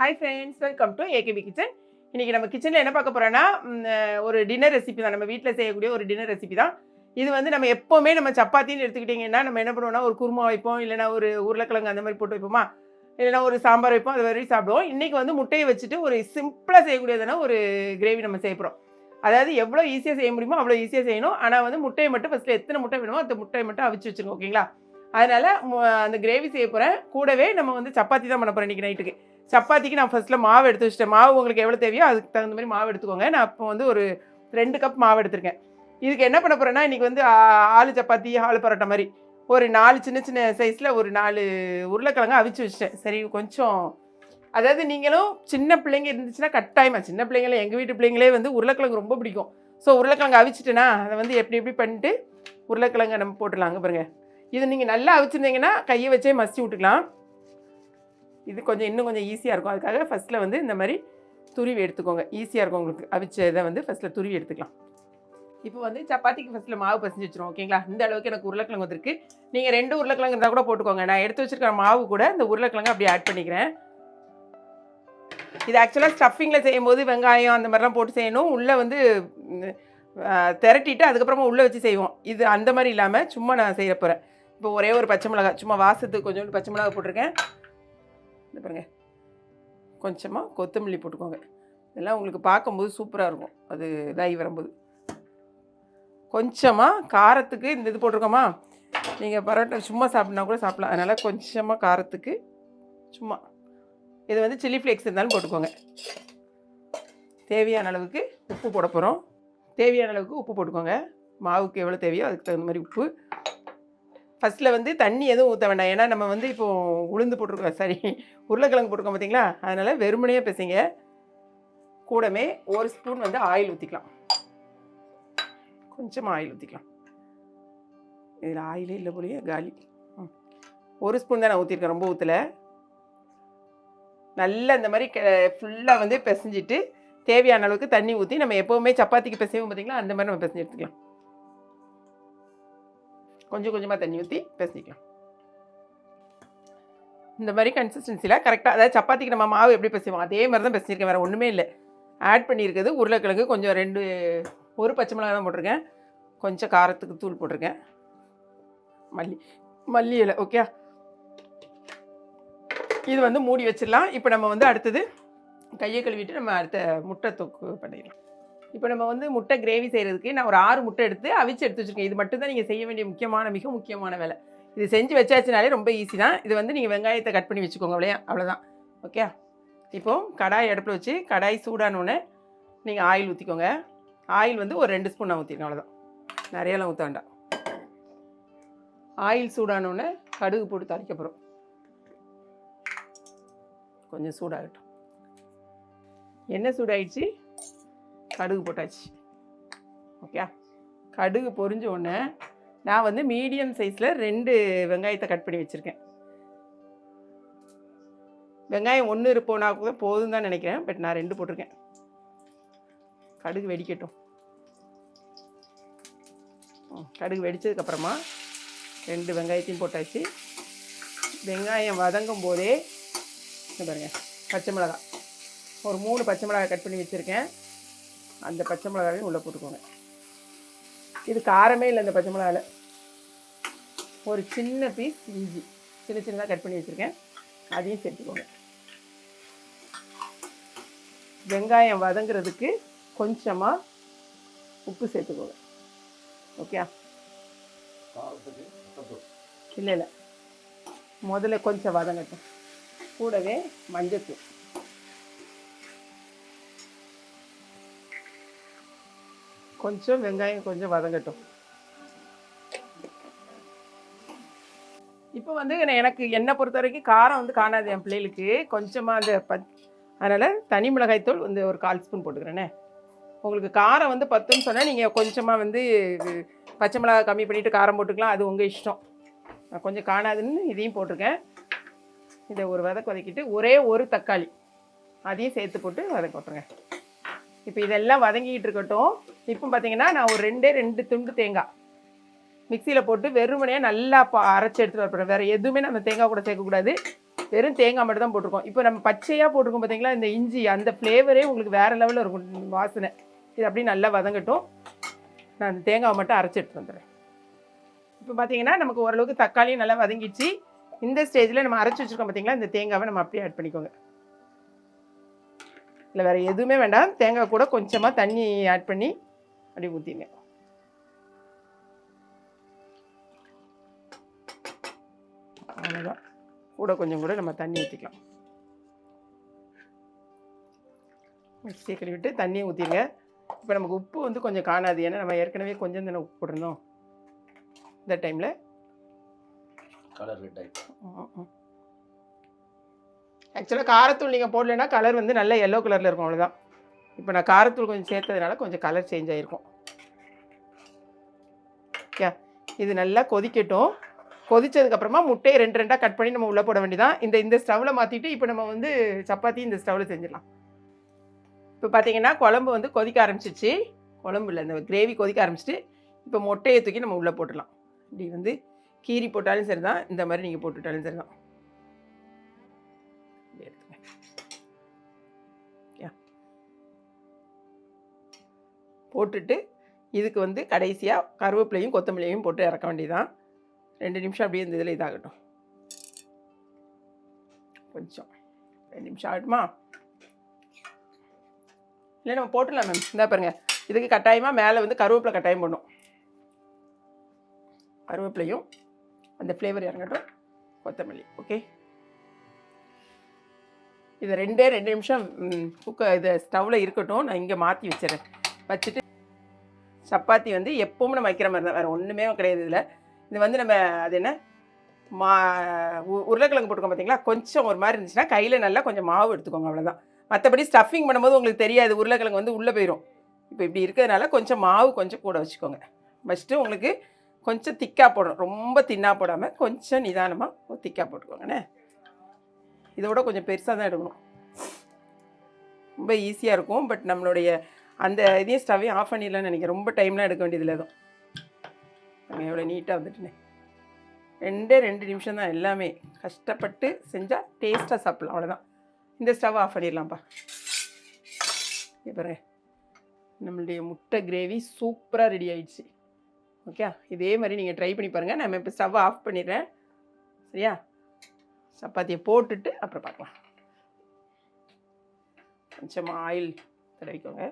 Hi friends welcome to AKP kitchen இன்றைக்கி நம்ம கிச்சனில் என்ன பார்க்க போகிறோன்னா ஒரு டின்னர் ரெசிபி தான். நம்ம வீட்டில் செய்யக்கூடிய ஒரு டின்னர் ரெசிபி தான். இது வந்து நம்ம எப்போவுமே நம்ம சப்பாத்தின்னு எடுத்துக்கிட்டிங்கன்னா நம்ம என்ன பண்ணுவோம்னா ஒரு குருமா வைப்போம் இல்லைனா ஒரு உருளைக்கிழங்கு அந்த மாதிரி போட்டு வைப்போமா? இல்லைனா ஒரு சாம்பார் வைப்போம் அது வரையும் சாப்பிடுவோம். இன்றைக்கி வந்து முட்டையை வச்சுட்டு ஒரு சிம்பிளாக செய்யக்கூடியதான ஒரு கிரேவி நம்ம செய்ய போகிறோம் அதாவது எவ்வளோ ஈஸியாக செய்ய முடியுமோ அவ்வளோ ஈஸியாக செய்யணும். ஆனால் வந்து முட்டையை மட்டும் ஃபஸ்ட்டில் எத்தனை முட்டை வேணுமோ அந்த முட்டையை மட்டும் அவிச்சு வச்சுருங்க ஓகேங்களா அதனால் அந்த கிரேவி செய்ய போகிறேன் கூடவே நம்ம வந்து சப்பாத்தி தான் பண்ண போகிறோம் இன்றைக்கி நைட்டுக்கு சப்பாத்திக்கு நான் ஃபஸ்ட்டில் மாவு எடுத்து வச்சிட்டேன். மாவு உங்களுக்கு எவ்வளோ தேவையோ அதுக்கு தகுந்த மாதிரி மாவு எடுத்துக்கோங்க. நான் அப்போ வந்து ஒரு ரெண்டு கப் மாவு எடுத்திருக்கேன். இதுக்கு என்ன பண்ண போகிறேன்னா இன்றைக்கி வந்து ஆலு சப்பாத்தி ஆலு பரோட்டா மாதிரி ஒரு நாலு சின்ன சின்ன சைஸில் ஒரு நாலு உருளைக்கிழங்கு அவிச்சு வச்சிட்டேன். சரி கொஞ்சம் அதாவது நீங்களும் சின்ன பிள்ளைங்க இருந்துச்சுன்னா கட்டாயமாக சின்ன பிள்ளைங்கள எங்கள் வீட்டு பிள்ளைங்களே வந்து உருளைக்கிழங்கு ரொம்ப பிடிக்கும். ஸோ உருளைக்கிழங்கு அவிச்சிட்டேன்னா அதை வந்து எப்படி எப்படி பண்ணிட்டு உருளைக்கிழங்கு நம்ம போட்டுடலாங்க பாருங்கள் இது நீங்கள் நல்லா அவிச்சிருந்தீங்கன்னா கையை வச்சே மசிச்சு விட்டுக்கலாம். இது கொஞ்சம் இன்னும் கொஞ்சம் ஈஸியாக இருக்கும். அதுக்காக ஃபஸ்ட்டில் வந்து இந்த மாதிரி துருவி எடுத்துக்கோங்க. ஈஸியாக இருக்கும் உங்களுக்கு. அவிச்ச இதை வந்து ஃபஸ்ட்டில் துருவி எடுத்துக்கலாம். இப்போ வந்து சப்பாத்திக்கு ஃபஸ்ட்டில் மாவு பசஞ்சு வச்சிரும் ஓகேங்களா இந்த அளவுக்கு எனக்கு உருளைக்கிழங்கு வந்துருக்கு. நீங்கள் ரெண்டு உருளைக்கிழங்கு இருந்தால் கூட போட்டுக்கோங்க. நான் எடுத்து வச்சிருக்கிற மாவு கூட இந்த உருளைக்கிழங்கு அப்படியே ஆட் பண்ணிக்கிறேன். இது ஆக்சுவலாக ஸ்டஃபிங்கில் செய்யும்போது வெங்காயம் அந்த மாதிரிலாம் போட்டு செய்யணும். உள்ளே வந்து திரட்டிட்டு அதுக்கப்புறமா உள்ளே வச்சு செய்வோம். இது அந்த மாதிரி இல்லாமல் சும்மா நான் செய்ய போகிறேன் இப்போ ஒரே ஒரு பச்சை மிளகாய் சும்மா வாசத்துக்கு கொஞ்சோண்டு பச்சை மிளகா போட்டிருக்கேன். இந்த பாருங்க. கொஞ்சமாக கொத்தமல்லி போட்டுக்கோங்க. இதெல்லாம் உங்களுக்கு பார்க்கும்போது சூப்பராக இருக்கும். அது இதாகி வரும்போது. கொஞ்சமாக காரத்துக்கு இந்த இது போட்டிருக்கோமா? நீங்கள் பரோட்டா சும்மா சாப்பிட்னா கூட சாப்பிடலாம். அதனால் கொஞ்சமாக காரத்துக்கு சும்மா. இது வந்து சில்லி ஃப்ளேக்ஸ் இருந்தாலும் போட்டுக்கோங்க. தேவையான அளவுக்கு உப்பு போட போகிறோம் தேவையான அளவுக்கு உப்பு போட்டுக்கோங்க. மாவுக்கு எவ்வளோ தேவையோ அதுக்கு தகுந்த மாதிரி உப்பு. ஃபஸ்ட்டில் வந்து தண்ணி எதுவும் ஊற்ற வேண்டாம். ஏன்னா நம்ம வந்து இப்போது உளுந்து போட்டிருக்கோம். சாரி உருளைக்கிழங்கு போட்டிருக்கோம் பார்த்தீங்களா அதனால் வெறுமனையே பேசுங்க. கூடமே ஒரு ஸ்பூன் வந்து ஆயில் ஊற்றிக்கலாம் கொஞ்சமாக ஆயில் ஊற்றிக்கலாம் இதில் ஆயிலே இல்லை போலியே காலி. ம். ஒரு ஸ்பூன் தான் நான் ஊற்றிருக்கேன் ரொம்ப ஊற்றலை நல்லா இந்த மாதிரி ஃபுல்லாக வந்து பிசைஞ்சிட்டு தேவையான அளவுக்கு தண்ணி ஊற்றி நம்ம எப்போவுமே சப்பாத்திக்கு பிசைவோம் பார்த்தீங்களா அந்த மாதிரி நம்ம பிசைஞ்சு எடுத்துக்கலாம். கொஞ்சம் கொஞ்சமாக தண்ணி ஊற்றி பிசைஞ்சிக்கலாம் இந்த மாதிரி கன்சிஸ்டன்சியில் கரெக்டாக அதாவது சப்பாத்திக்கு நம்ம மாவு எப்படி பிசைவோம்? அதே மாதிரி தான் பிசைஞ்சிருக்கேன் வேறு ஒன்றுமே இல்லை. ஆட் பண்ணியிருக்கிறது உருளைக்கிழங்கு கொஞ்சம் ரெண்டு ஒரு பச்சை மிளகாய் தான் போட்டிருக்கேன். கொஞ்சம் காரத்துக்கு தூள் போட்டிருக்கேன். மல்லி மல்லி இலை ஓகே இது வந்து மூடி வச்சிடலாம். இப்போ நம்ம வந்து அடுத்தது கையை கழுவிட்டு நம்ம அடுத்த முட்டை தொக்கு பண்ணிடலாம். இப்போ நம்ம வந்து முட்டை கிரேவி செய்கிறதுக்கு நான் ஒரு ஆறு முட்டை எடுத்து அவிச்சு எடுத்து வச்சுருக்கேன். இது மட்டும் தான் நீங்கள் செய்ய வேண்டிய முக்கியமான மிக முக்கியமான வேலை. இது செஞ்சு வச்சாச்சுனாலே ரொம்ப ஈஸி தான். இது வந்து நீங்கள் வெங்காயத்தை கட் பண்ணி வச்சுக்கோங்க அவ்வளோ அவ்வளோதான் ஓகே இப்போ கடாய் அடுப்பில் வச்சு கடாய் சூடானோடனே நீங்கள் ஆயில் ஊற்றிக்கோங்க ஆயில் வந்து ஒரு ரெண்டு ஸ்பூன் நான் ஊற்றிருக்கேன் அவ்வளோதான் நிறையெல்லாம் ஊற்ற வேண்டாம். ஆயில் சூடானோடனே கடுகு போட்டு தாளிக்க போகிறோம் கொஞ்சம் சூடாகட்டும். எண்ணெய் சூடாயிடுச்சு? கடுகு போட்டாச்சு. ஓகே கடுகு பொறிஞ்ச உடனே நான் வந்து மீடியம் சைஸில் ரெண்டு வெங்காயத்தை கட் பண்ணி வச்சுருக்கேன். வெங்காயம் ஒன்று இருப்போனா கூட போதும் தான் நினைக்கிறேன். பட் நான் ரெண்டு போட்டிருக்கேன். கடுகு வெடிக்கட்டும். கடுகு வெடிச்சதுக்கப்புறமா ரெண்டு வெங்காயத்தையும் போட்டாச்சு. வெங்காயம் வதங்கும் போதே பாருங்கள் பச்சை மிளகாய். ஒரு மூணு பச்சை மிளகாய் கட் பண்ணி வச்சுருக்கேன். அந்த பச்சை மிளகாவையும் உள்ளே போட்டுக்கோங்க. இது காரமே இல்லை இந்த பச்சை மிளகாவில் ஒரு சின்ன பீஸ் இஞ்சி சின்ன சின்னதாக கட் பண்ணி வச்சுருக்கேன். அதையும் சேர்த்துக்கோங்க. வெங்காயம் வதங்குறதுக்கு கொஞ்சமாக உப்பு சேர்த்துக்கோங்க. ஓகே இல்லை இல்லை. முதல்ல கொஞ்சம் வதங்கட்டும். கூடவே மஞ்சத்தூள். கொஞ்சம் வெங்காயம் கொஞ்சம் வதங்கட்டும். இப்போ வந்து நான் எனக்கு என்னை பொறுத்த வரைக்கும் காரம் வந்து காணாது என் பிள்ளைகளுக்கு. கொஞ்சமாக அந்த பத் அதனால் தனி மிளகாய்த்தூள் வந்து ஒரு கால் ஸ்பூன் போட்டுக்கிறேனே. உங்களுக்கு காரம் வந்து பத்துன்னு சொன்னால் நீங்கள் கொஞ்சமாக வந்து பச்சை மிளகாய் கம்மி பண்ணிவிட்டு காரம் போட்டுக்கலாம். அது உங்கள் இஷ்டம். நான் கொஞ்சம் காணாதுன்னு இதையும் போட்டிருக்கேன். இதை ஒரு வதக்கு வதக்கிட்டு ஒரே ஒரு தக்காளி. அதையும் சேர்த்து போட்டு வதக்க விட்டுருங்க இப்போ இதெல்லாம் வதங்கிக்கிட்டு இருக்கட்டும். இப்போ பார்த்தீங்கன்னா நான் ஒரு ரெண்டே ரெண்டு துண்டு தேங்காய் மிக்சியில் போட்டு வெறுமனையாக நல்லா பா அரைச்சி எடுத்துகிட்டு வரப்போகிறேன் வேறு எதுவுமே நம்ம தேங்காய் கூட சேர்க்கக்கூடாது வெறும் தேங்காய் மட்டும் தான் போட்டிருக்கோம். இப்போ நம்ம பச்சையாக போட்டிருக்கோம் பார்த்தீங்களா இந்த இஞ்சி அந்த ஃப்ளேவரே உங்களுக்கு வேறு லெவலில் இருக்கும். வாசனை. இது அப்படியே நல்லா வதங்கட்டும். நான் அந்த தேங்காவை மட்டும் அரைச்சி எடுத்து வந்துடுறேன். இப்போ பார்த்தீங்கன்னா நமக்கு ஓரளவுக்கு தக்காளியும் நல்லா வதங்கிடுச்சு. இந்த ஸ்டேஜில் நம்ம அரைச்சி வச்சுருக்கோம் பார்த்தீங்களா இந்த தேங்காவை நம்ம அப்படியே ஆட் பண்ணிக்கோங்க. இல்லை வேறு எதுவுமே வேண்டாம். தேங்காய் கூட கொஞ்சமாக தண்ணி ஆட் பண்ணி அப்படியே ஊற்றிங்க அவ்வளோதான் கூட கொஞ்சம் கூட நம்ம தண்ணி ஊற்றிக்கலாம் மிக்சியை கழுவிட்டு தண்ணியை ஊற்றிங்க இப்போ நமக்கு உப்பு வந்து கொஞ்சம் காணாது. ஏன்னா நம்ம ஏற்கனவே கொஞ்சம் தானே உப்பு போட்டிருந்தோம். இந்த டைமில் கலர் ரெட் ஆகிடும் ஆக்சுவலாக காரத்தூள் நீங்கள் போடலைன்னா கலர் வந்து நல்ல எல்லோ கலரில் இருக்கும். அவ்வளோதான் இப்போ நான் காரத்தூள் கொஞ்சம் சேர்த்ததுனால கொஞ்சம் கலர் சேஞ்ச் ஆகிருக்கும் யா இது நல்லா கொதிக்கட்டும். கொதிச்சதுக்கப்புறமா முட்டையை ரெண்டு ரெண்டாக கட் பண்ணி நம்ம உள்ளே போட வேண்டியதான் இந்த இந்த ஸ்டவ்வில் மாற்றிட்டு இப்போ நம்ம வந்து சப்பாத்தி இந்த ஸ்டவ்வில் செஞ்சிடலாம். இப்போ பார்த்தீங்கன்னா குழம்பு வந்து கொதிக்க ஆரம்பிச்சிச்சு. குழம்பு இல்லை இந்த கிரேவி கொதிக்க ஆரம்பிச்சிட்டு இப்போ முட்டையை தூக்கி நம்ம உள்ளே போட்டுடலாம். இப்படி வந்து கீரி போட்டாலும் சரி தான் இந்த மாதிரி நீங்கள் போட்டுவிட்டாலும் சரி தான் போட்டுட்டு இதுக்கு வந்து கடைசியாக கருவேப்பிலையும் கொத்தமல்லியையும் போட்டு இறக்க வேண்டியதான் ரெண்டு நிமிஷம் அப்படியே இந்த இதில் இதாகட்டும். கொஞ்சம் ரெண்டு நிமிஷம் ஆகட்டுமா? இல்லை நம்ம போட்டுடலாம் மேம் இந்தா பாருங்க. இதுக்கு கட்டாயமாக மேலே வந்து கருவேப்பிலை கட்டாயம் போடணும். கருவேப்பிலையும் அந்த ஃப்ளேவர் இறங்கட்டும். கொத்தமல்லி ஓகே இது ரெண்டே ரெண்டு நிமிஷம் குக்க இது ஸ்டவ்வில் இருக்கட்டும். நான் இங்கே மாற்றி வச்சிடறேன். வச்சுட்டு சப்பாத்தி வந்து எப்பவும் நம்ம வைக்கிற மாதிரி தான். வேறு ஒன்றுமே கிடையாது இதில். இது வந்து நம்ம அது என்ன? மா உ- உருளைக்கிழங்கு போட்டுக்கோம் பார்த்தீங்களா கொஞ்சம் ஒரு மாதிரி இருந்துச்சுன்னா கையில் நல்லா கொஞ்சம் மாவு எடுத்துக்கோங்க அவ்வளோதான் மற்றபடி ஸ்டஃபிங் பண்ணும்போது உங்களுக்கு தெரியாது உருளைக்கிழங்கு வந்து உள்ளே போயிடும் இப்போ இப்படி இருக்கிறதுனால கொஞ்சம் மாவு கொஞ்சம் கூட வச்சுக்கோங்க. வச்சுட்டு உங்களுக்கு கொஞ்சம் திக்காக போடணும். ரொம்ப தின்னாக போடாமல் கொஞ்சம் நிதானமாக திக்காக போட்டுக்கோங்கண்ணே இதோட கொஞ்சம் பெருசாக தான் எடுக்கணும். ரொம்ப ஈஸியாக இருக்கும். பட் நம்மளுடைய அந்த இதையும் ஸ்டவ்வையும் ஆஃப் பண்ணிடலாம்னு நினைக்கிறேன். ரொம்ப டைம்லாம் எடுக்க வேண்டியதில்லை எதுவும் நாங்கள் எவ்வளோ நீட்டாக வந்துட்டுனேன். ரெண்டே ரெண்டு நிமிஷம் தான் எல்லாமே. கஷ்டப்பட்டு செஞ்சால் டேஸ்ட்டாக சாப்பிட்லாம். அவ்வளோதான் இந்த ஸ்டவ் ஆஃப் பண்ணிடலாம்ப்பா. இப்போ பாருங்க. நம்மளுடைய முட்டை கிரேவி சூப்பராக ரெடி ஆயிடுச்சு. ஓகே இதே மாதிரி நீங்கள் ட்ரை பண்ணி பாருங்கள் நம்ம இப்போ ஸ்டவ் ஆஃப் பண்ணிடுறேன். சரியா? சப்பாத்தியை போட்டுட்டு அப்புறம் பார்க்கலாம். கொஞ்சமாக ஆயில் தடவிக்கோங்க.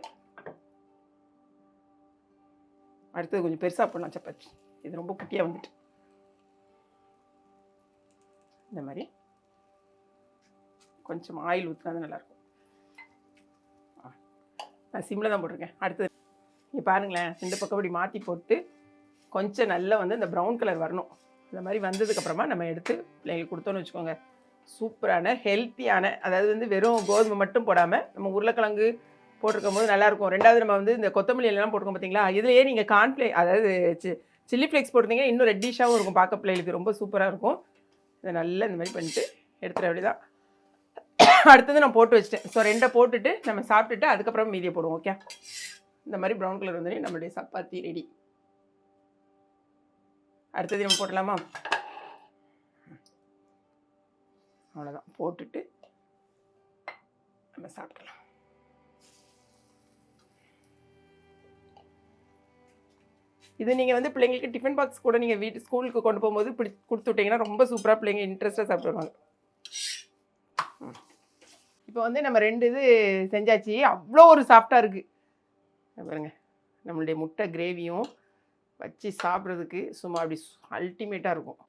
அடுத்தது கொஞ்சம் பெருசாக போடலாம் சப்பாத்தி. இது ரொம்ப குட்டியாக வந்துட்டு. இந்த மாதிரி. கொஞ்சம் ஆயில் ஊற்றினா தான் நல்லாயிருக்கும். ஆ. நான் சிம்மில் தான் போட்டிருக்கேன். அடுத்தது இங்கே பாருங்களேன் இந்த பக்கம் இப்படி மாற்றி போட்டு கொஞ்சம் நல்லா வந்து இந்த ப்ரௌன் கலர் வரணும். இந்த மாதிரி வந்ததுக்கப்புறமா நம்ம எடுத்து பிள்ளைங்களுக்கு கொடுத்தோன்னு வச்சுக்கோங்க. சூப்பரான ஹெல்த்தியான அதாவது வந்து வெறும் கோதுமை மட்டும் போடாமல் நம்ம உருளைக்கிழங்கு போட்டிருக்கும் போது நல்லாயிருக்கும். ரெண்டாவது நம்ம வந்து இந்த கொத்தமல்லி எல்லாம் போட்டிருக்கோம் பார்த்தீங்களா? இதுலேயே நீங்கள் கார்ன்ஃப்ளே அதாவது சி சில்லி ஃப்ளேக்ஸ் போட்டிருந்தீங்கன்னா இன்னும் ரெட்டிஷாகவும் இருக்கும் பார்க்க பிள்ளைகளுக்கு. ரொம்ப சூப்பராக இருக்கும். இதை நல்லா இந்த மாதிரி பண்ணிட்டு எடுத்துகிற அப்படிதான் அடுத்தது நான் போட்டு வச்சிட்டேன். ஸோ ரெண்டை போட்டுட்டு நம்ம சாப்பிட்டுட்டு அதுக்கப்புறம் மீதியை போடுவோம் ஓகே இந்த மாதிரி ப்ரௌன் கலர் வந்து நம்மளுடைய சப்பாத்தி ரெடி அடுத்தது நம்ம போட்டலாமா? அவ்வளோதான் போட்டுட்டு நம்ம சாப்பிடலாம். இது நீங்கள் வந்து பிள்ளைங்களுக்கு டிஃபன் பாக்ஸ் கூட நீங்கள் வீட்டு ஸ்கூலுக்கு கொண்டு போகும்போது பிடி கொடுத்து விட்டீங்கன்னா ரொம்ப சூப்பராக பிள்ளைங்க இன்ட்ரெஸ்ட்டாக சாப்பிடுவாங்க. ம். இப்போ வந்து நம்ம ரெண்டு இது செஞ்சாச்சு. அவ்வளோ ஒரு சாஃப்டாக இருக்குது பாருங்க. நம்மளுடைய முட்டை கிரேவியும் வச்சு சாப்பிட்றதுக்கு சும்மா அப்படி அல்டிமேட்டாக இருக்கும்.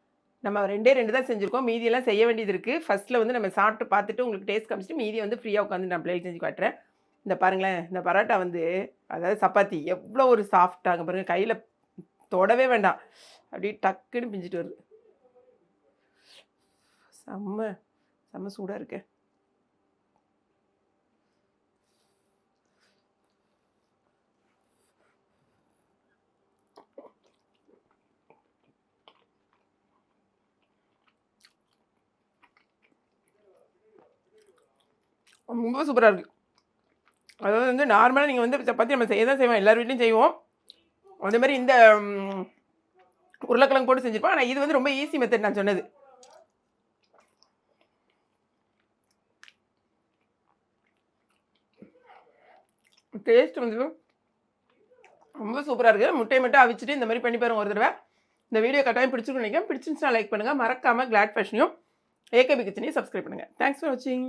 நம்ம ரெண்டே ரெண்டு தான் செஞ்சுருக்கோம். மீதியெல்லாம் செய்ய வேண்டியது இருக்குது ஃபஸ்ட்டில் வந்து நம்ம சாப்பிட்டு பார்த்துட்டு உங்களுக்கு டேஸ்ட் காமிச்சிட்டு மீதியை வந்து ஃப்ரீயாக உட்காந்து நான் பிள்ளைகளுக்கு செஞ்சு காட்டுறேன். இந்த பாருங்களேன். இந்த பரோட்டா வந்து அதாவது சப்பாத்தி எவ்வளோ ஒரு சாஃப்டாக பாருங்கள் கையில் தொடவே வேண்டாம். அப்படியே டக்குன்னு பிஞ்சிட்டு வருது. செம்ம செம்ம சூடாக இருக்கு. ரொம்ப சூப்பராக இருக்குது அதாவது வந்து நார்மலாக நீங்கள் வந்து சப்பாத்தி நம்ம செய்ய தான் செய்வோம். எல்லார் வீட்லையும் செய்வோம். அதே மாதிரி இந்த உருளைக்கிழங்கு போட்டு செஞ்சுருப்போம். ஆனால் இது வந்து ரொம்ப ஈஸி மெத்தட் நான் சொன்னது. டேஸ்ட் வந்து ரொம்ப சூப்பராக இருக்குது முட்டையை மட்டும் அவிச்சிட்டு இந்த மாதிரி பண்ணி பாருங்க ஒரு தடவை. இந்த வீடியோ கட்டாயம் பிடிச்சிருக்கோம் நினைக்கிறேன். பிடிச்சிருந்துச்சுன்னா லைக் பண்ணுங்கள் மறக்காமல் கிளாட் ஃபேஷனையும் ஏகபி கிச்சனையும் சப்ஸ்கிரைப் பண்ணுங்கள் தேங்க்ஸ் ஃபார் வாட்சிங்